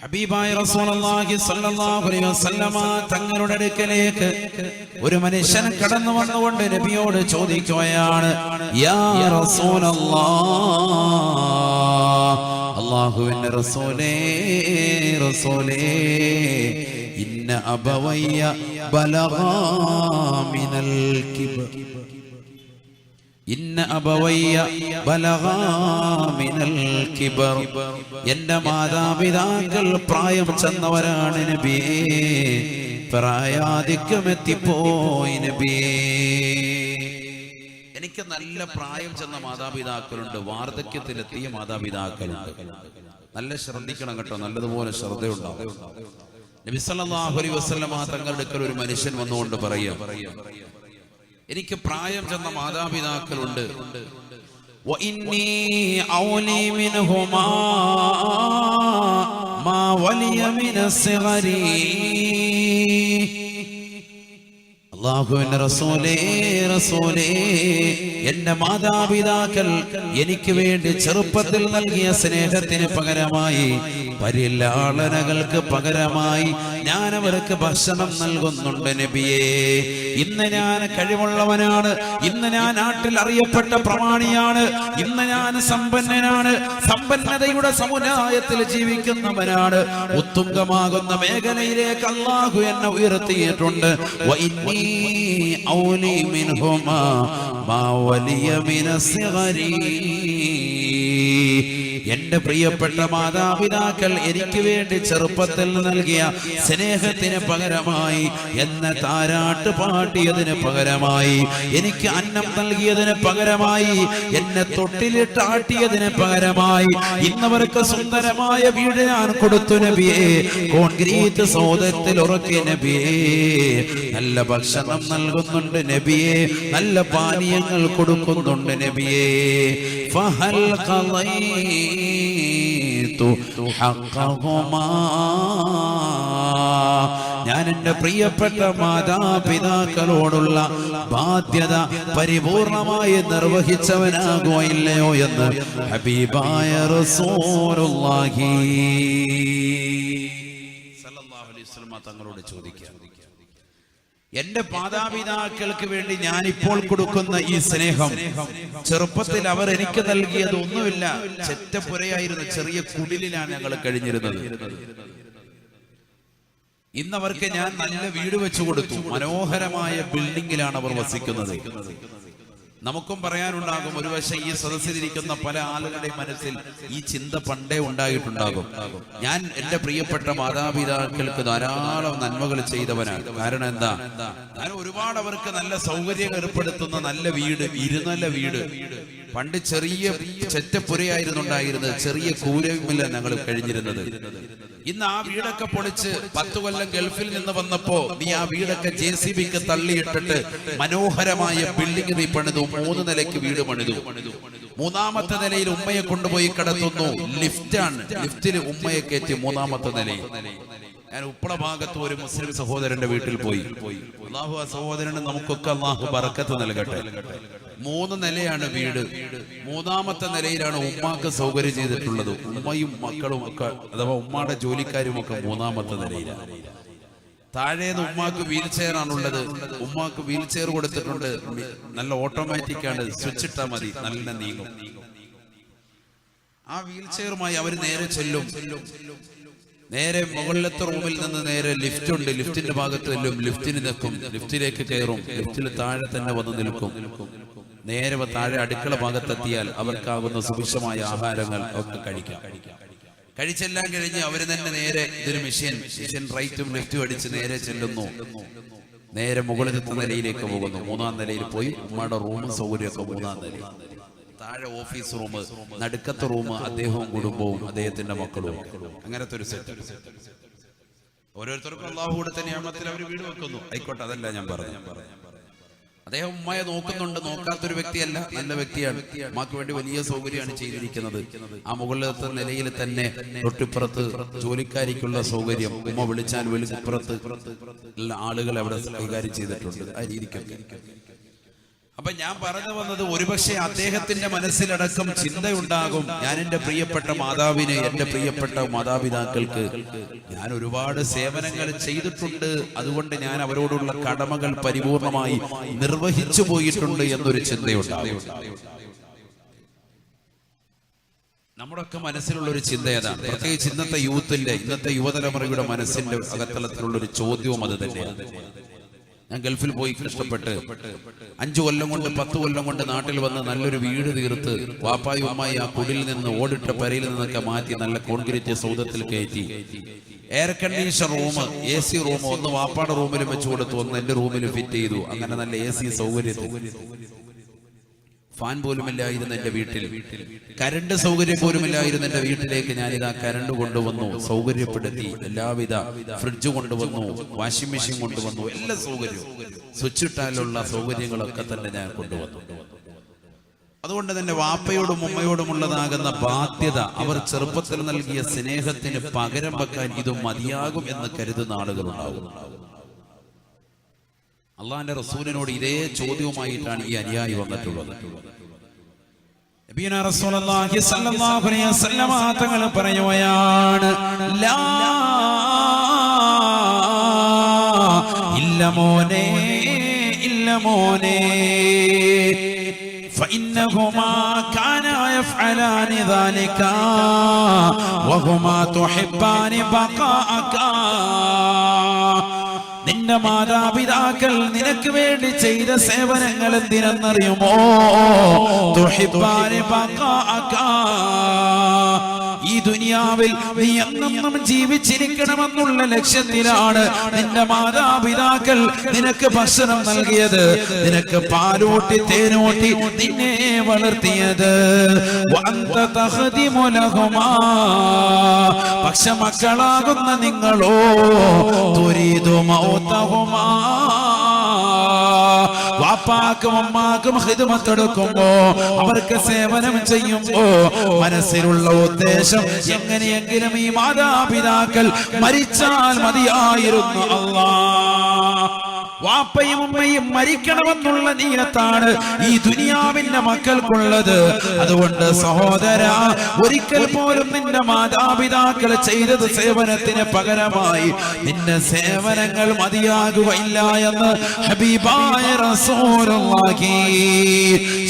ഹബീബായ റസൂലുള്ളാഹി സ്വല്ലല്ലാഹു അലൈഹി വസല്ലമ തങ്ങളുടെ അടുക്കലേക്ക് ഒരു മനുഷ്യൻ കടന്നു വന്നുകൊണ്ട് നബിയോട് ചോദിക്കുകയാണ് യാ റസൂലല്ലാഹ് അല്ലാഹുവിന്റെ റസൂലേ റസൂലേ ഇന്ന അബവയ്യ ബലഗാ മിനൽ കിബർ ഇന്ന അബവയ്യ ബലഹാമിനൽ കിബർ. എന്റെ മാതാപിതാക്കൾ പ്രായം ചെന്നവരാണ് നബിയേ പ്രായാധിക്യം എത്തിപ്പോയി നബിയേ എനിക്ക് നല്ല പ്രായം ചെന്ന മാതാപിതാക്കളുണ്ട്. വാർദ്ധക്യത്തിലെത്തിയ മാതാപിതാക്കളുണ്ട്. നല്ല ശ്രദ്ധിക്കണം കേട്ടോ. നല്ലതുപോലെ ശ്രദ്ധയുണ്ടാവും. അലൈഹി വസല്ലമ തങ്ങളുടെ ഒരു മനുഷ്യൻ വന്നുകൊണ്ട് പറയാം എനിക്ക് പ്രായം ചെന്ന മാതാപിതാക്കളുണ്ട്. മാ വലിയ അള്ളാഹുവിന്റെ റസൂലേ റസൂലേ എന്റെ മാതാപിതാക്കൾ എനിക്ക് വേണ്ടി ചെറുപ്പത്തിൽ നൽകിയ സ്നേഹത്തിന് പകരമായി പരിലാളനകൾക്ക് പകരമായി ഞാൻ അവർക്ക് ഭക്ഷണം നൽകുന്നുണ്ട് നബിയേ. ഇന്ന് ഞാൻ കഴിവുള്ളവനാണ് ഇന്ന് ഞാൻ നാട്ടിൽ അറിയപ്പെട്ട പ്രമാണിയാണ് ഇന്ന് ഞാൻ സമ്പന്നനാണ് സമ്പന്നതയുടെ സമുദായത്തിൽ ജീവിക്കുന്നവനാണ്. ഉത്തുംഗമാകുന്ന മേഖലയിലേക്ക് അള്ളാഹു എന്നെ ഉയർത്തിയിട്ടുണ്ട്. أولي منهما ما ولي من الصغر എന്റെ പ്രിയപ്പെട്ട മാതാപിതാക്കൾ എനിക്ക് വേണ്ടി ചെറുപ്പത്തിൽ നൽകിയ സ്നേഹത്തിന് പകരമായി എന്ന താരാട്ട് പാട്ടിയതിന് പകരമായി എനിക്ക് അന്നം നൽകിയതിന് പകരമായി എന്നെ തൊട്ടിലിട്ട് ആട്ടിയതിന് പകരമായി ഇന്നവർക്ക് സുന്ദരമായ വീട് ഞാൻ കൊടുത്തു നബിയേ. കോൺക്രീറ്റ് സൗദത്തിൽ ഉറക്കിയ നബിയേ. നല്ല ഭക്ഷണം നൽകുന്നുണ്ട് നബിയേ. നല്ല പാനീയങ്ങൾ കൊടുക്കുന്നുണ്ട് നബിയേ. ഫഹൽ قضيت حقهما؟ ഞാൻ എന്റെ പ്രിയപ്പെട്ട മാതാപിതാക്കളോടുള്ള ബാധ്യത പരിപൂർണമായി നിർവഹിച്ചവനാകോ ഇല്ലയോ എന്ന് ഹബീബായ റസൂലുള്ളാഹി. തങ്ങളോട് ചോദിക്കുക. എന്റെ മാതാപിതാക്കൾക്ക് വേണ്ടി ഞാൻ ഇപ്പോൾ കൊടുക്കുന്ന ഈ സ്നേഹം ചെറുപ്പത്തിൽ അവർ എനിക്ക് നൽകിയത് ഒന്നുമില്ല. ചെറ്റപ്പുരയായിരുന്ന ചെറിയ കുടിലിലാണ് ഞങ്ങൾ കഴിഞ്ഞിരുന്നത്. ഇന്ന് അവർക്ക് ഞാൻ നല്ല വീട് വെച്ചു കൊടുത്തു. മനോഹരമായ ബിൽഡിങ്ങിലാണ് അവർ വസിക്കുന്നത്. നമുക്കും പറയാനുണ്ടാകും ഒരു ഒരുവശം ഈ സദസ്സിലിരിക്കുന്ന പല ആളുകളുടെ മനസ്സിൽ ഈ ചിന്ത പണ്ടേ ഉണ്ടായിട്ടുണ്ടാകും. ഞാൻ എന്റെ പ്രിയപ്പെട്ട മാതാപിതാക്കൾക്ക് ധാരാളം നന്മകൾ ചെയ്തവനാണ്. കാരണം എന്താ? ഞാൻ ഒരുപാട് അവർക്ക് നല്ല സൗകര്യം ഏർപ്പെടുത്തുന്ന നല്ല വീട് ഇരുന്നല്ല വീട്. പണ്ട് ചെറിയ ചെറ്റപ്പുരയായിരുന്നു ഉണ്ടായിരുന്നത് ചെറിയ കൂരവുമില്ല ഞങ്ങൾ കഴിഞ്ഞിരുന്നത്. ഇന്ന് ആ വീടൊക്കെ പൊളിച്ച് പത്ത് കൊല്ലം ഗൾഫിൽ നിന്ന് വന്നപ്പോ നീ ആ വീടൊക്കെ ജെ സി ബിക്ക് തള്ളിയിട്ടിട്ട് മനോഹരമായ ബിൽഡിംഗ് നീ പണിതു. മൂന്ന് നിലയ്ക്ക് വീട് പണിതു. മൂന്നാമത്തെ നിലയിൽ ഉമ്മയെ കൊണ്ടുപോയി കിടത്തുന്നു. ലിഫ്റ്റാണ് ലിഫ്റ്റിൽ ഉമ്മയെ കയറ്റി മൂന്നാമത്തെ നിലയിൽ. ഞാൻ ഉപ്പള ഭാഗത്ത് ഒരു മുസ്ലിം സഹോദരന്റെ വീട്ടിൽ പോയി. അള്ളാഹു ആ സഹോദരന് നമുക്കൊക്കെ അള്ളാഹു പറക്കത്ത് നൽകട്ടെ. മൂന്ന് നിലയാണ് വീട്. മൂന്നാമത്തെ നിലയിലാണ് ഉമ്മാക്ക് സൗകര്യം ചെയ്തിട്ടുള്ളത്. ഉമ്മയും മക്കളും ഒക്കെ അഥവാ ഉമ്മയുടെ ജോലിക്കാരും ഒക്കെ മൂന്നാമത്തെ നിലയിലാണ്. താഴേന്ന് ഉമ്മാക്ക് വീൽ ചെയർ ആണുള്ളത്. ഉമ്മാക്ക് വീൽ ചെയർ കൊടുത്തിട്ടുണ്ട്. നല്ല ഓട്ടോമാറ്റിക് ആണ്. സ്വിച്ച് ഇട്ടാൽ മതി. നല്ല നീങ്ങും. ആ വീൽ ചെയറുമായി അവർ നേരെ ചെല്ലും. നേരെ മുകളിലത്തെ റൂമിൽ നിന്ന് നേരെ ലിഫ്റ്റ് ഉണ്ട്. ലിഫ്റ്റിന്റെ ഭാഗത്ത് ചെല്ലും ലിഫ്റ്റിന് നിൽക്കും ലിഫ്റ്റിലേക്ക് കയറും. ലിഫ്റ്റിൽ താഴെ തന്നെ വന്ന് നിൽക്കും. നേരെ താഴെ അടുക്കള ഭാഗത്തെത്തിയാൽ അവർക്കാകുന്ന സുഭിക്ഷമായ ആഹാരങ്ങൾ ഒക്കെ കഴിക്കാം. കഴിച്ചെല്ലാം കഴിഞ്ഞ് അവർ തന്നെ നേരെ ഇതൊരു മെഷീൻ. മെഷീൻ റൈറ്റും ലെഫ്റ്റും അടിച്ച് നേരെ ചെല്ലുന്നു. നേരെ മുകളിലത്തെ നിലയിലേക്ക് പോകുന്നു. മൂന്നാം നിലയിൽ പോയി. ഉമ്മയുടെ റൂമും സൗകര്യമൊക്കെ മൂന്നാം നിലയിൽ. താഴെ ഓഫീസ് റൂം നടുക്കത്തെ റൂം അദ്ദേഹവും കുടുംബവും അദ്ദേഹത്തിന്റെ മക്കളും. അങ്ങനത്തെ ഒരു സെറ്റ് ഓരോരുത്തർക്കും അള്ളാഹു കൊടുത്ത നിയമത്തിൽ അവർ വീട് വെക്കുന്നു. ആയിക്കോട്ടെ അതല്ല ഞാൻ പറഞ്ഞു അദ്ദേഹം ഉമ്മയെ നോക്കുന്നുണ്ട്. നോക്കാത്തൊരു വ്യക്തിയല്ല നല്ല വ്യക്തിയാണ്. ഉമ്മക്ക് വേണ്ടി വലിയ സൗകര്യമാണ് ചെയ്തിരിക്കുന്നത്. ആ മുകളിലത്തെ നിലയിൽ തന്നെ തൊട്ടിപ്പുറത്ത് ജോലിക്കാരിക്കുള്ള സൗകര്യം. ഉമ്മ വിളിച്ചാൽ വെളിപ്പുറത്ത് ഉള്ള ആളുകൾ അവിടെ കൈകാര്യം ചെയ്തിട്ടുണ്ട്. ആ രീതിക്കൊക്കെ. അപ്പൊ ഞാൻ പറഞ്ഞു വന്നത് ഒരുപക്ഷെ അദ്ദേഹത്തിന്റെ മനസ്സിലടക്കം ചിന്തയുണ്ടാകും. ഞാൻ എന്റെ പ്രിയപ്പെട്ട മാതാവിനെ എന്റെ പ്രിയപ്പെട്ട മാതാപിതാക്കൾക്ക് ഞാൻ ഒരുപാട് സേവനങ്ങൾ ചെയ്തിട്ടുണ്ട്. അതുകൊണ്ട് ഞാൻ അവരോടുള്ള കടമകൾ പരിപൂർണമായി നിർവഹിച്ചു പോയിട്ടുണ്ട് എന്നൊരു ചിന്തയുണ്ടാകും. നമ്മുടെയൊക്കെ മനസ്സിലുള്ള ഒരു ചിന്ത ഏതാണ്? പ്രത്യേകിച്ച് ഇന്നത്തെ യൂത്തിന്റെ ഇന്നത്തെ യുവതലമുറയുടെ മനസ്സിന്റെ അകത്തലത്തിലുള്ള ഒരു ചോദ്യവും അത് തന്നെയാണ്. ഞാൻ ഗൾഫിൽ പോയി കഷ്ടപ്പെട്ട് അഞ്ചു കൊല്ലം കൊണ്ട് പത്ത് കൊല്ലം കൊണ്ട് നാട്ടിൽ വന്ന് നല്ലൊരു വീട് തീർത്ത് വാപ്പായി ഉമ്മായി ആ കുടിൽ നിന്ന് ഓടിട്ട പെരയിൽ നിന്നൊക്കെ മാറ്റി നല്ല കോൺക്രീറ്റ് സൗദത്തിൽ കയറ്റി. Air condition room A C room ഒന്ന് വാപ്പാടെ റൂമിലും വെച്ച് കൊടുത്തു ഒന്ന് എന്റെ റൂമിലും ഫിറ്റ് ചെയ്തു. അങ്ങനെ നല്ല എ സി സൗകര്യത്തിൽ. ഫാൻ പോലുമില്ലായിരുന്നു എന്റെ വീട്ടിൽ. കരണ്ട് സൗകര്യം പോലുമില്ലായിരുന്നു എന്റെ വീട്ടിലേക്ക് ഞാനിതാ കരണ്ട് കൊണ്ടുവന്നു. സൗകര്യപ്പെടുത്തി. എല്ലാവിധ ഫ്രിഡ്ജ് കൊണ്ടുവന്നു. വാഷിംഗ് മെഷീൻ കൊണ്ടുവന്നു. എല്ലാ സൗകര്യവും. സ്വിച്ച് ഇട്ടാലുള്ള സൗകര്യങ്ങളൊക്കെ തന്നെ ഞാൻ കൊണ്ടുവന്നു. അതുകൊണ്ട് തന്നെ വാപ്പയോടും ഉമ്മയോടും ഉള്ളതാകുന്ന ബാധ്യത അവർ ചെറുപ്പത്തിൽ നൽകിയ സ്നേഹത്തിന് പകരം വെക്കാൻ ഇത് മതിയാകും എന്ന് കരുതുന്ന ആളുകളുണ്ടാകും അള്ളാന്റെ റസൂലിനോട് ഇതേ ചോദ്യവുമായിട്ടാണ് ഈ അനുയായി വന്നിട്ടുള്ളത് നബിയുന റസൂലുള്ളാഹി സ്വല്ലല്ലാഹു അലൈഹി വസല്ലമ തങ്ങൾ പറയുകയാണ് ലാ ഇല്ല മോനെ ഇല്ല മോനെ فإنهما كانا يفعلان ذلك وهما تحبان بقاءك നിന്റെ മാതാപിതാക്കൾ നിനക്ക് വേണ്ടി ചെയ്ത സേവനങ്ങൾ എന്തിനെന്നറിയുമോ തുഹിബ്ബാനി ബഖാഅക. ദുനിയാവിൽ നീ എന്നും ജീവിച്ചിരിക്കണമെന്നുള്ള ലക്ഷ്യത്തിലാണ് നിന്റെ മാതാപിതാക്കൾ നിനക്ക് ഭക്ഷണം നൽകിയത്. നിനക്ക് പാലൂട്ടി തേനൂട്ടി നിന്നെ വളർത്തിയത്. പക്ഷെ മക്കളാകുന്ന നിങ്ങളോ തുരീദു മൗതഹുമാ. വാപ്പാക്കും അമ്മാക്കും ഹിതമത്തെടുക്കുമ്പോ അവർക്ക് സേവനം ചെയ്യുമ്പോ മനസ്സിലുള്ള ഉദ്ദേശം എങ്ങനെയെങ്കിലും ഈ മാതാപിതാക്കൾ മരിച്ചാൽ മതിയായിരുന്നു. അല്ലാ വാപ്പയും ഉമ്മയും മരിക്കണമെന്നുള്ള നീനത്താണ് ഈ ദുനിയാവിന്റെ മക്കൾക്കുള്ളത്. അതുകൊണ്ട് സഹോദര ഒരിക്കൽ പോലും നിന്റെ മാതാപിതാക്കൾ ചെയ്തത് സേവനത്തിന് പകരമായി നിന്റെ സേവനങ്ങൾ മതിയാകുകയില്ല എന്ന് ഹബീബായ റസൂലുള്ളാഹി.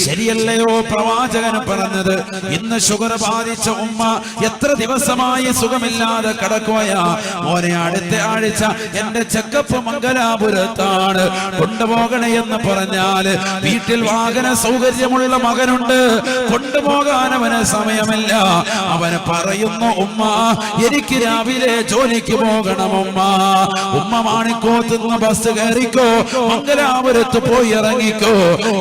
ശരിയല്ലയോ പ്രവാചകൻ പറഞ്ഞത്? ഇന്ന് ഷുഗർ ബാധിച്ച ഉമ്മ എത്ര ദിവസമായി സുഖമില്ലാതെ കടക്കുകയാ. മോനെ അടുത്ത ആഴ്ച എന്റെ ചെക്കപ്പ് മംഗലാപുരത്താണ്. കൊണ്ടുപോകണേ എന്ന് പറഞ്ഞാൽ വീട്ടിൽ വാഹന സൗകര്യമുള്ള മകനുണ്ട്. കൊണ്ടുപോകാൻ അവന് സമയമില്ല. അവന് പറയുന്നു ഉമ്മ എനിക്ക് രാവിലെ ജോലിക്ക് പോകണം ഉമ്മ. ഉമ്മ മാണിക്കോത്തുന്ന ബസ് കയറിക്കോ. മംഗലാപുരത്ത് പോയി ഇറങ്ങിക്കോ.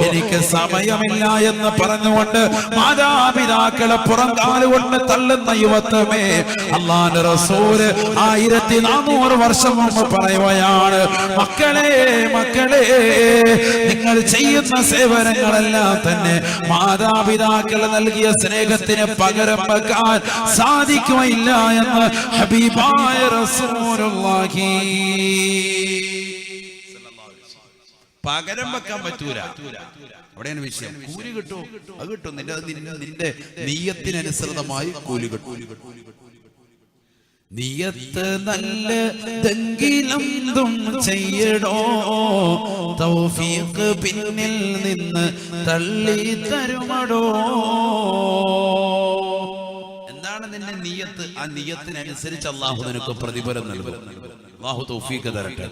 എനിക്ക് സമയമില്ല എന്ന് പറഞ്ഞുകൊണ്ട് മാതാപിതാക്കളെ പുറം കാലുകൊണ്ട് തള്ളുന്ന യുവത്വമേ അള്ളാന്റെ റസൂര് ആയിരത്തി നാനൂറ് വർഷം മുമ്പ് പറയുകയാണ് മക്കളെ മക്കളെ നിങ്ങൾ ചെയ്യുന്ന സേവനങ്ങളെല്ലാം തന്നെ മാതാപിതാക്കൾ നൽകിയ സ്നേഹത്തിന് പകരം വെക്കാൻ സാധിക്കുകയില്ല എന്ന് ഹബീബായ റസൂലുള്ളാഹി. പകരം വെക്കാൻ പറ്റൂല. അവിടെയാണ് വിഷയം. കൂലി കിട്ടും അത് കിട്ടും. നിന്റെ നിന്റെ നീയത്തിനനുസൃതമായി കൂലി കിട്ടും. നീയത്ത് നല്ലതെങ്കിലും ചെയ്യടോ. തൗഫീഖ് പിന്നിൽ നിന്ന് തള്ളി തരുമടോ. എന്താണ് നിന്റെ നിയത്ത്? ആ നിയത്തിനനുസരിച്ച് അള്ളാഹു നിനക്ക് പ്രതിഫലം നൽകും. അള്ളാഹു തൗഫീഖ് തരട്ടെ.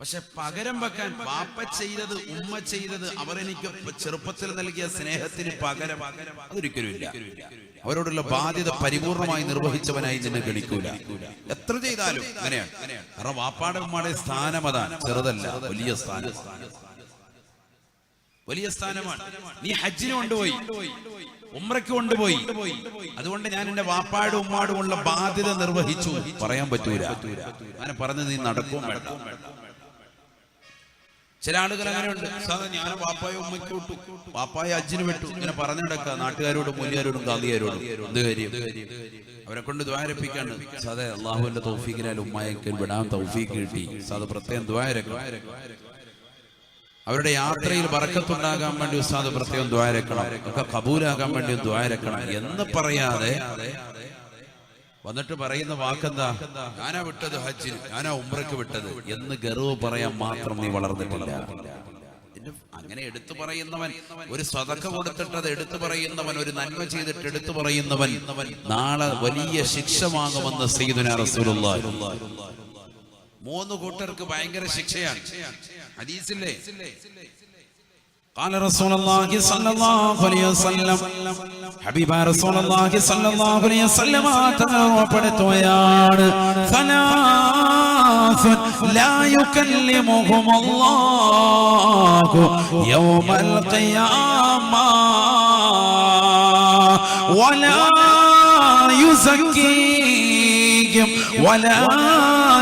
പക്ഷെ പകരം വെക്കാൻ വാപ്പ ചെയ്തത് ഉമ്മ ചെയ്തത് അവരെനിക്ക് ചെറുപ്പത്തിൽ നൽകിയ സ്നേഹത്തിന് പകരം അതൊരിക്കലും ഇല്ല അവരോടുള്ള ബാധ്യത പരിപൂർണമായി നിർവഹിച്ചവനായി നിന്നെ ഗണിക്കൂല. എത്ര ചെയ്താലും അങ്ങനെയാണ്. കാരണം വാപ്പാടെ ഉമ്മയുടെ സ്ഥാനം അതാണ് ചെറുതല്ല വലിയ സ്ഥാനം. വലിയ സ്ഥാനമാണ്. നീ ഹജ്ജിന് കൊണ്ടുപോയി. ഉമ്രയ്ക്ക് കൊണ്ടുപോയി. അതുകൊണ്ട് ഞാൻ എന്റെ വാപ്പാടും ഉമ്മാടും ഉള്ള ബാധ്യത നിർവഹിച്ചു. പറയാൻ പറ്റൂല. അങ്ങനെ പറഞ്ഞ് നീ നടക്കും വേണ്ട. ചില ആളുകൾ അങ്ങനെയുണ്ട്. സാധാ ഞാൻ വാപ്പായ ഉമ്മയ്ക്ക് വിട്ടു വാപ്പായ അജ്ജിന് വിട്ടു ഇങ്ങനെ പറഞ്ഞു നടക്കുക. നാട്ടുകാരോടും മൂല്യാരോടും ഗാന്ധിയാരോടും. അവരെ കൊണ്ട് ദ്വാരപ്പിക്കാണ് സാധേ അള്ളാഹുവിന്റെ തൗഫീഖിനാൽ ഉമ്മായക്ക് വിടാൻ തൗഫീഖ് കിട്ടി. സാധാ പ്രത്യേകം ദ്വാര അവരുടെ യാത്രയിൽ വറക്കത്തുണ്ടാകാൻ വേണ്ടി ഉസ്താദ് പ്രത്യേകം ദ്വാരക്കണം ഒക്കെ കബൂലാകാൻ വേണ്ടി ദ്വാരക്കണം എന്ന് പറയാതെ വന്നിട്ട് പറയുന്ന വാക്കെന്താ? ഞാനാ വിട്ടത് ഹജ്ജിന്. ഞാനാ ഉമ്രക്ക് വിട്ടത്. എന്ന് ഗർവ് പറയാൻ മാത്രം നീ വളർന്നിട്ടില്ല. അങ്ങനെ എടുത്തു പറയുന്നവൻ ഒരു സ്വതക്ക കൊടുത്തിട്ട് അത് എടുത്തു പറയുന്നവൻ ഒരു നന്മ ചെയ്തിട്ട് എടുത്തു പറയുന്നവൻ നാളെ വലിയ ശിക്ഷ വാങ്ങുമെന്ന് മൂന്ന് കൂട്ടർക്ക് ഭയങ്കര ശിക്ഷയാണ്. ഹദീസില്ലേ? قال رسول الله صلى الله عليه وسلم حبيب رسول الله صلى الله عليه وسلم തകർപ്പെടുത്തുകയാണ് ثلاث لا يكلمهم الله يوم القيامة ولا يزكيهم ولا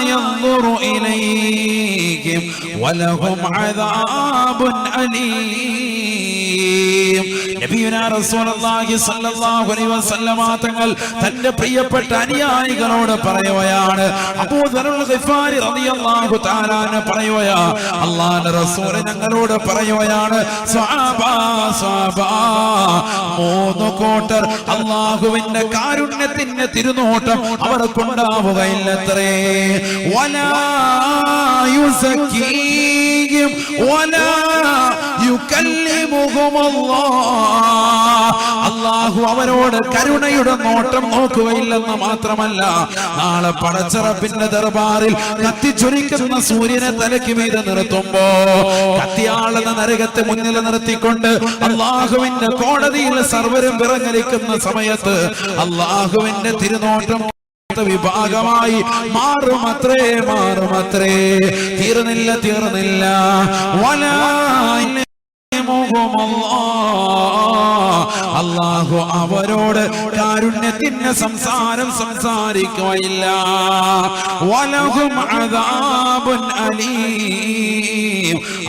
ينظر إليهم ولهم عذاب أليم. തങ്ങൾ തന്റെ പ്രിയപ്പെട്ട അനുയായികളോട് പറയുകയാണ്. പറയുകയാ അല്ലാഹുവിന്റെ റസൂൽ ഞങ്ങളോട് പറയുകയാണ് മൂന്ന് കോട്ടർ അള്ളാഹുവിന്റെ തിരുനോട്ടം വലാ അള്ളാഹു അവരോട് കരുണയുടെ നോട്ടം നോക്കുകയില്ലെന്ന് മാത്രമല്ല നാളെ പടച്ചറപ്പിന്റെ ദർബാറിൽ കത്തിച്ചൊരിക്കുന്ന സൂര്യനെ തലയ്ക്ക് മീതെ നിർത്തുമ്പോ കത്തിയാളെന്ന നരകത്തെ മുന്നിൽ നിർത്തിക്കൊണ്ട് അള്ളാഹുവിന്റെ കോടതിയിൽ സർവരും വിറങ്ങലിക്കുന്ന സമയത്ത് അള്ളാഹുവിന്റെ തിരുനോട്ടം വിഭാഗമായി മാറുമത്രേ മാറുമത്രേ. തീർന്നില്ല തീർന്നില്ല. വലാ അള്ളാഹു അവരോട് കാരുണ്യത്തിന്റെ സംസാരം സംസാരിക്കുകയില്ല. വലഹും അലീ അലീം.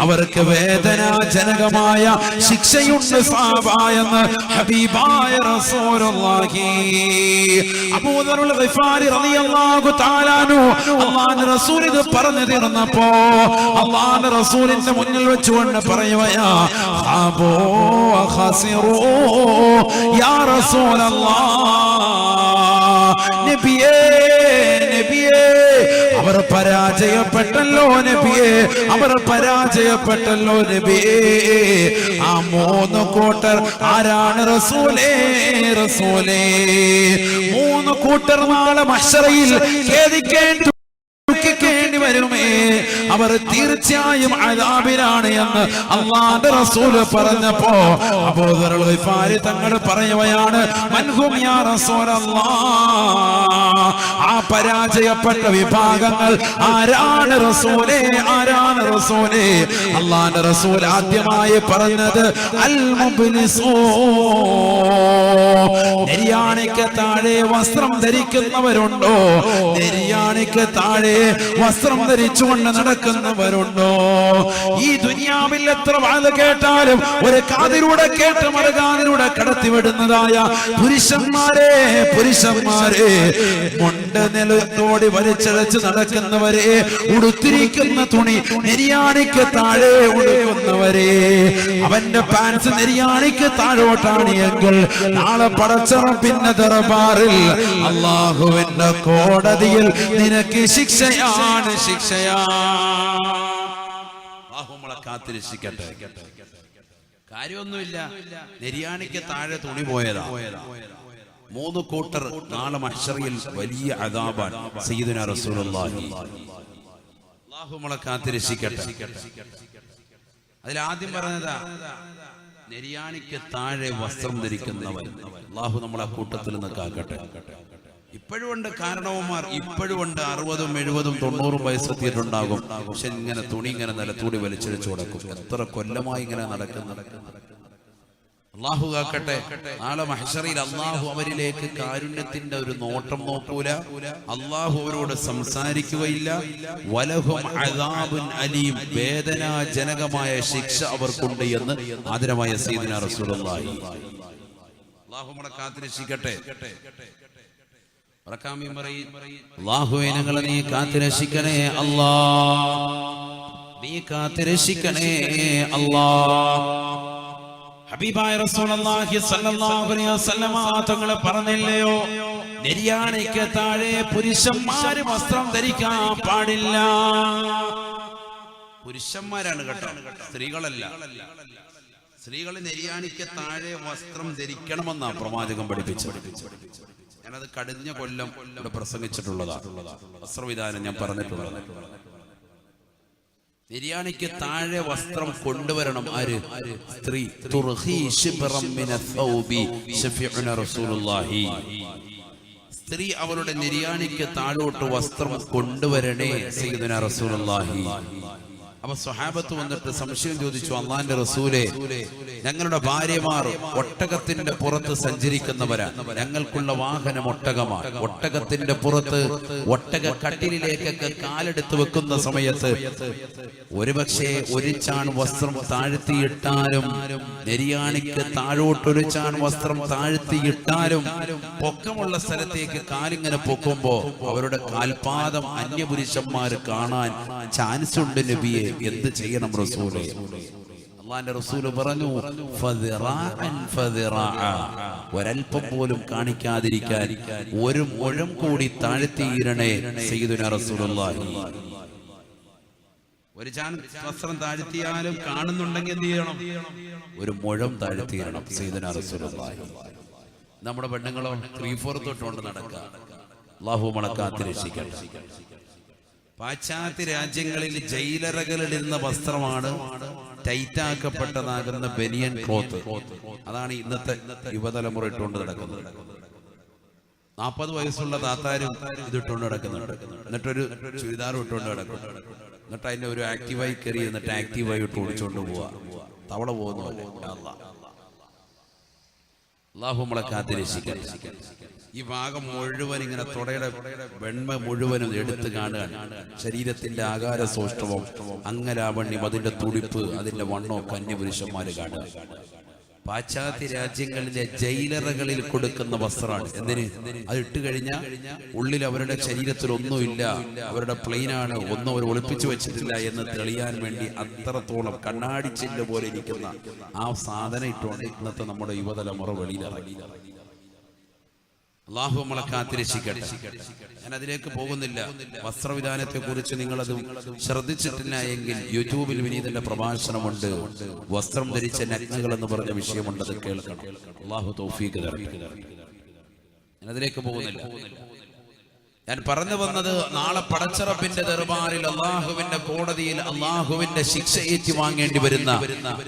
അവർക്ക് വേദനാജനകമായ ശിക്ഷയുണ്ട് സാബായെന്ന് ഹബീബായ റസൂലുള്ളാഹി. അബൂദറുൽ ഗിഫാരി റളിയല്ലാഹു തആലാനു അല്ലാഹു റസൂൽ ഇത് പറഞ്ഞു തീർന്നപ്പോ അല്ലാഹു റസൂലിന്റെ മുന്നിൽ വെച്ചുകൊണ്ട് പറയുവയാ ഖാബോ ഖസിറൂ യാ റസൂലല്ലാഹ് നബിയേ അവർ പരാജയപ്പെട്ടല്ലോ നബിയെ. അവർ പരാജയപ്പെട്ടല്ലോ നബിയെ. ആ മൂന്ന് കൂട്ടർ ആരാണ് റസൂലേ? റസൂലേ. മൂന്ന് കൂട്ടർ നാളെ മഷറയിൽ ഖേദിക്കേണ്ടി വരുമേ. അവർ തീർച്ചയായും അതാബിലാണ് എന്ന് അള്ളാന്റെ റസൂൽ പറഞ്ഞപ്പോ ഗിഫാരി തങ്ങൾ പറയുകയാണ് യാ റസൂലല്ലാഹ് ആ പരാജയപ്പെട്ട വിഭാഗങ്ങൾ ആരാണ് റസൂലേ? ആരാണ് റസൂലേ? അള്ളാന്റെ റസൂൽ ആദ്യമായി പറഞ്ഞത് അൽ താഴെ വസ്ത്രം ധരിക്കുന്നവരുണ്ടോ? നെരിയാണിക്ക് താഴെ വസ്ത്രം ധരിച്ചുകൊണ്ട് നടക്കുന്നവരുണ്ടോ ഈ ദുനിയാവിൽ എത്ര വാത് കേട്ടാലും ഒരു കാതിലൂടെ കേട്ട് മറുകാതിലൂടെ കടത്തിവിടുന്നതായ പുരുഷന്മാരെ പുരുഷന്മാരെ മുണ്ട നിലത്തോടി വലിച്ചഴച്ച് നടക്കുന്നവരെ ഉടുത്തിരിക്കുന്ന തുണി നെരിയാണിക്ക് താഴെ ഉടുക്കുന്നവരെ അവന്റെ പാൻസ് നെരിയാണിക്ക് താഴോട്ടാണ് എങ്കിൽ നാളെ പടച്ചറപ്പിന്റെ ദർബാറിൽ അള്ളാഹുവിന്റെ കോടതിയിൽ നിനക്ക് ശിക്ഷയാണ് ശിക്ഷയാണ്. നമ്മളെ കാത്തിരക്ഷിക്കട്ടെ. കാര്യമൊന്നുമില്ല. നെരിയാണിക്ക് താഴെ തുണി പോയതാ. മൂന്ന് കൂട്ടർ നാളെ മഷറിയിൽ വലിയ അതാബാൻ സയ്യിദുന റസൂലുള്ളാഹി. അള്ളാഹു നമ്മളെ കാത്തിരക്ഷിക്കട്ടെ. അതിൽ ആദ്യം പറഞ്ഞതാ നെരിയാണിക്ക് താഴെ വസ്ത്രം ധരിക്കുന്നവൻ. അള്ളാഹു നമ്മളെ കൂട്ടത്തിൽ നിന്ന് കാക്കട്ടെ. ഇപ്പോഴും ഉണ്ട് കാരണവന്മാർ ഇപ്പോഴും ഉണ്ട് അറുപതും എഴുപതും തൊണ്ണൂറും വയസ്സെത്തിയിട്ടുണ്ടാകും. പക്ഷെ ഇങ്ങനെ തുണി ഇങ്ങനെ നിലത്തൂടി വലിച്ചടിച്ചു കൊടുക്കും. എത്ര കൊല്ലമായി ഇങ്ങനെ നടക്കുന്നു. അള്ളാഹു കാക്കട്ടെ നാളെ മഹഷറിയിൽ അള്ളാഹു അവരിലേക്ക് കാരുണ്യത്തിന്റെ ഒരു നോട്ടം നോക്കൂല. അള്ളാഹു അവരോട് സംസാരിക്കുകയില്ല. വലഹും അദാബുൻ അലീം വേദനാജനകമായ ശിക്ഷ അവർക്കുണ്ട് എന്ന് ആദരമായ സീദിന റസൂലുള്ളാഹി. അള്ളാഹു നമ്മളെ കാത്തിരക്ഷിക്കട്ടെ. നീ നീ ഹബീബായ റസൂലുള്ളാഹി അലൈഹി വസല്ലമ തങ്ങളെ പറഞ്ഞില്ലയോ? നെരിയാണിക്ക് താഴെ പുരുഷന്മാര് വസ്ത്രം ധരിക്കാൻ പാടില്ല. പുരുഷന്മാരാണ് കേട്ടോ സ്ത്രീകളല്ല. സ്ത്രീകൾ നെരിയാണിക്ക് താഴെ വസ്ത്രം ധരിക്കണമെന്നാണ് പ്രവാചകം പഠിപ്പിച്ചത്. ഞാനത് കടിഞ്ഞ കൊല്ലം ഇവിടെ പ്രസംഗിച്ചിട്ടുള്ളതാണ്. വസ്ത്രവിധാനം ഞാൻ പറഞ്ഞിട്ടുള്ളത്. ബിരിയാണിക്ക് താഴെ വസ്ത്രം കൊണ്ടുവരണം ആര്? സ്ത്രീ. സ്ത്രീ അവളുടെ നിര്യാണിക്ക് താഴോട്ട് വസ്ത്രം കൊണ്ടുവരണേ സീദന റസൂലുള്ളാഹി. അപ്പൊ സ്വഹാബത്ത് വന്നിട്ട് സംശയം ചോദിച്ചു അള്ളാന്റെ റസൂലെ ഞങ്ങളുടെ ഭാര്യമാർ ഒട്ടകത്തിന്റെ പുറത്ത് സഞ്ചരിക്കുന്നവരാ ഞങ്ങൾക്കുള്ള വാഹനം ഒട്ടകമാണ്. ഒട്ടകത്തിന്റെ പുറത്ത് ഒട്ടക കട്ടിലിലേക്കൊക്കെ കാലെടുത്ത് വെക്കുന്ന സമയത്ത് ഒരുപക്ഷെ ഒരു വസ്ത്രം താഴ്ത്തിയിട്ടാലും നെരിയാണിക്ക് താഴോട്ടൊരു ചാൺ വസ്ത്രം താഴ്ത്തിയിട്ടാലും പൊക്കമുള്ള സ്ഥലത്തേക്ക് കാലിങ്ങനെ പൊക്കുമ്പോ അവരുടെ കാൽപാദം അന്യപുരുഷന്മാർ കാണാൻ ചാൻസ് ഉണ്ട് നബിയെ. എന്ത് ചെയ്യണം റസൂലെ? അള്ളാന്റെ റസൂൽ പറഞ്ഞു. ഒരൽപ്പം പോലും കാണിക്കാതിരിക്കാൻ ഒരു മുഴം കൂടി താഴ്ത്തിയിരണേ സയ്യിദുന റസൂലുള്ളാഹി. ഒരു ചാൻ വസ്ത്രം താഴ്ത്തിയാലും കാണുന്നുണ്ടെങ്കിൽ എന്ത് ചെയ്യണം? ഒരു മുഴം താഴ്ത്തിയിരണം സയ്യിദുന റസൂലുള്ളാഹി. നമ്മുടെ പെണ്ണുങ്ങളോ ത്രീ ഫോർ തൊട്ടുകൊണ്ട് നടക്കുക. അള്ളാഹു മണക്കാത്തി രക്ഷിക്കട്ടെ പാശ്ചാത്യ രാജ്യങ്ങളിൽ ജയിലറകളിടുന്ന വസ്ത്രമാണ് ടൈറ്റാക്കപ്പെട്ടതാകുന്ന ബനിയൻ ക്ലോത്ത്. അതാണ് ഇന്നത്തെ യുവതലമുറ ഇട്ടുകൊണ്ട് നടക്കുന്നത്. നാൽപ്പത് വയസ്സുള്ള താത്താരും ഇത് ഇട്ടുകൊണ്ട് നടക്കുന്നുണ്ട്. എന്നിട്ടൊരു ചുരിദാറും ഇട്ടുകൊണ്ട് നടക്കും. എന്നിട്ട് അതിന്റെ ഒരു ആക്റ്റീവായി കയറി എന്നിട്ട് ആക്റ്റീവായി ഇട്ട് ഓടിച്ചുകൊണ്ട് പോവാ. തവള പോകുന്ന അള്ളാഹു നമ്മളെ കാത്തിരക്ഷിക്കട്ടെ. ഈ ഭാഗം മുഴുവൻ ഇങ്ങനെ തുടയുടെ വെണ്മ മുഴുവനും എടുത്തു കാണുകയാണ്. ശരീരത്തിന്റെ ആകാര സൗഷ്ഠവം അങ്ങലാവണ്യം അതിന്റെ തുടിപ്പ് അതിന്റെ വണ്ണോ കന്യപുരുഷന്മാര് കാണുക. പാശ്ചാത്യ രാജ്യങ്ങളിലെ ജയിലറകളിൽ കൊടുക്കുന്ന വസ്ത്രമാണ് എന്തിന്? അത് ഇട്ട് കഴിഞ്ഞാൽ ഉള്ളിൽ അവരുടെ ശരീരത്തിൽ ഒന്നുമില്ല അവരുടെ പ്ലെയിനാണ് ഒന്നും അവർ ഒളിപ്പിച്ചു വെച്ചിട്ടില്ല എന്ന് തെളിയാൻ വേണ്ടി അത്രത്തോളം കണ്ണാടി ചില്ല് പോലെ ഇരിക്കുന്ന ആ സാധനം ഇട്ടുകൊണ്ട് ഇന്നത്തെ നമ്മുടെ യുവതലമുറ വെളിയിലിറങ്ങി. അള്ളാഹു നമ്മളെ കാത്തിരക്ഷിക്കട്ടെ. ഞാൻ അതിലേക്ക് പോകുന്നില്ല. വസ്ത്രവിധാനത്തെ കുറിച്ച് നിങ്ങളത് ശ്രദ്ധിച്ചിട്ടില്ല എങ്കിൽ യൂട്യൂബിൽ വിനീതന്റെ പ്രഭാഷണമുണ്ട്. വസ്ത്രം ധരിച്ച നഗ്നകൾ എന്ന് പറഞ്ഞ വിഷയമുണ്ട് അത് കേൾക്കണം. അള്ളാഹു തൗഫീഖ് ഞാൻ അതിലേക്ക് പോകുന്നില്ല. ഞാൻ പറഞ്ഞു വന്നത് നാളെ പടച്ചറപ്പിന്റെ ദർബാറിൽ അള്ളാഹുവിന്റെ കോടതിയിൽ അള്ളാഹുവിന്റെ ശിക്ഷ ഏറ്റു വാങ്ങേണ്ടി വരുന്ന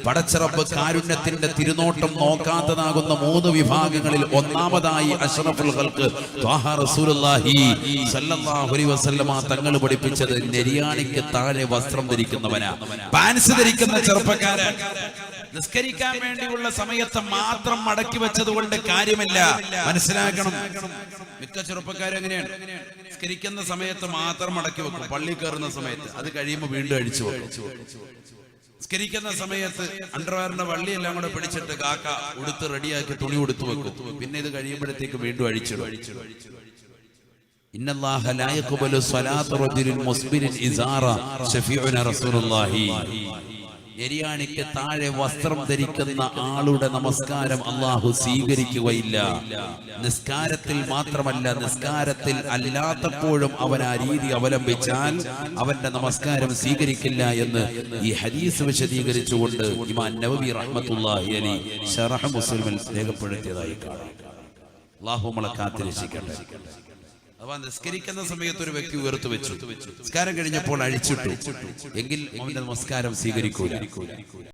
പടച്ചറപ്പ് കാരുണ്യത്തിന്റെ തിരുനോട്ടം നോക്കാത്തതാകുന്ന മൂന്ന് വിഭാഗങ്ങളിൽ ഒന്നാമതായി തങ്ങൾ പഠിപ്പിച്ചത് നെരിയാണിക്ക് താഴെ വസ്ത്രം ധരിക്കുന്നവനാ. പാൻസ് ധരിക്കുന്ന ചെറുപ്പക്കാരൻ. നിസ്കരിക്കാൻ വേണ്ടിയുള്ള സമയത്ത് മാത്രം മടക്കി വെച്ചത് കൊണ്ട് കാര്യമില്ല. മനസ്സിലാക്കണം. മിക്ക ചെറുപ്പക്കാരും എങ്ങനെയാണ്? നിസ്കരിക്കുന്ന സമയത്ത് മാത്രം മടക്കി വെക്കും. പള്ളി കയറുന്ന സമയത്ത്. അത് കഴിയുമ്പോൾ വീണ്ടും അഴിച്ചു വെക്കും. നിസ്കരിക്കുന്ന സമയത്ത് അണ്ടർവയറിന്റെ വള്ളി എല്ലാം കൂടെ പിടിച്ചിട്ട് കാക്ക ഉടുത്ത് റെഡിയാക്കി തുണി ഉടുത്തു വെക്കും. പിന്നെ ഇത് കഴിയുമ്പോഴത്തേക്ക് വീണ്ടും അഴിച്ചിടും. ഇന്നല്ലാഹ ലാ സ്വലാത്തു സ്വലാത്ത റജുലിൻ മുസ്ബിരിൻ ഇസാറ ഷഫീഉന റസൂലുള്ളാഹി. എരിയാണിക്ക് താഴെ വസ്ത്രം ധരിക്കുന്ന ആളുടെ നമസ്കാരം അള്ളാഹു സ്വീകരിക്കുകയില്ല. നിസ്കാരത്തിൽ മാത്രമല്ല നിസ്കാരത്തിൽ അല്ലാത്തപ്പോഴും അവൻ ആ രീതി അവലംബിച്ചാൽ അവന്റെ നമസ്കാരം സ്വീകരിക്കില്ല എന്ന് ഈ ഹദീസ് വിശദീകരിച്ചുകൊണ്ട് ഇമാൻ നവബി റഹ്മത്തുല്ലാഹി ഷറഹ് മുസ്ലിമിൽ രേഖപ്പെടുത്തിയതായി കാണാം. അള്ളാഹു നമ്മളെ കാത്തിരക്ഷിക്കട്ടെ. അഥവാ നിസ്കരിക്കുന്ന സമയത്ത് ഒരു വ്യക്തി ഉയർത്തു വെച്ചു നിസ്കാരം കഴിഞ്ഞപ്പോൾ അഴിച്ചിട്ടു. എങ്കിൽ അവന്റെ നമസ്കാരം സ്വീകരിക്കൂല.